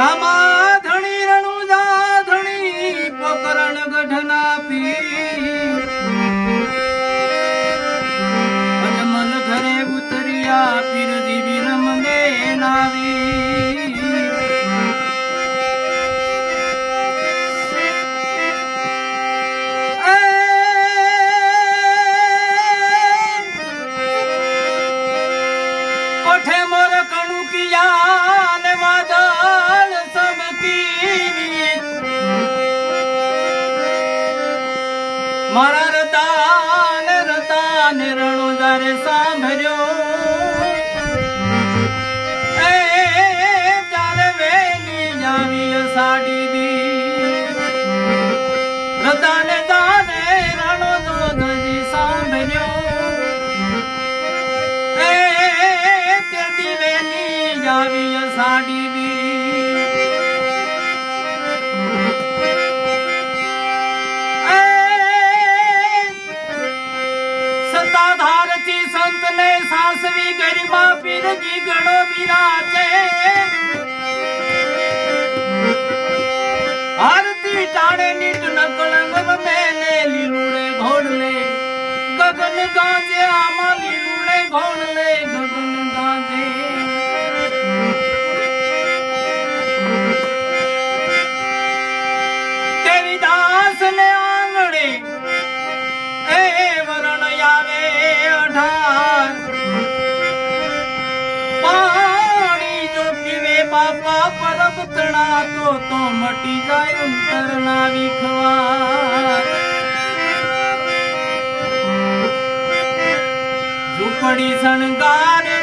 Rama! મારા રતાન રતાન રણો જારે સાંભળ્યો. એ, ચાલે વેલી જાવી સાડી દી. રતાને દાને રણો દોધજી સાંભળ્યો. એ તે દિવેલી જાવી સાડી દી. પીરજી ગણો બિરાજે આરતી ટાણે નીટ નકળંગ મેલે લીલું રે ઘોડલે. ગગન ગાજે આમાં લીલું રે ગગન બાપા પરબ તણા તો મટી જાય અંતરના વિખવા ઝૂંપડી શણગાર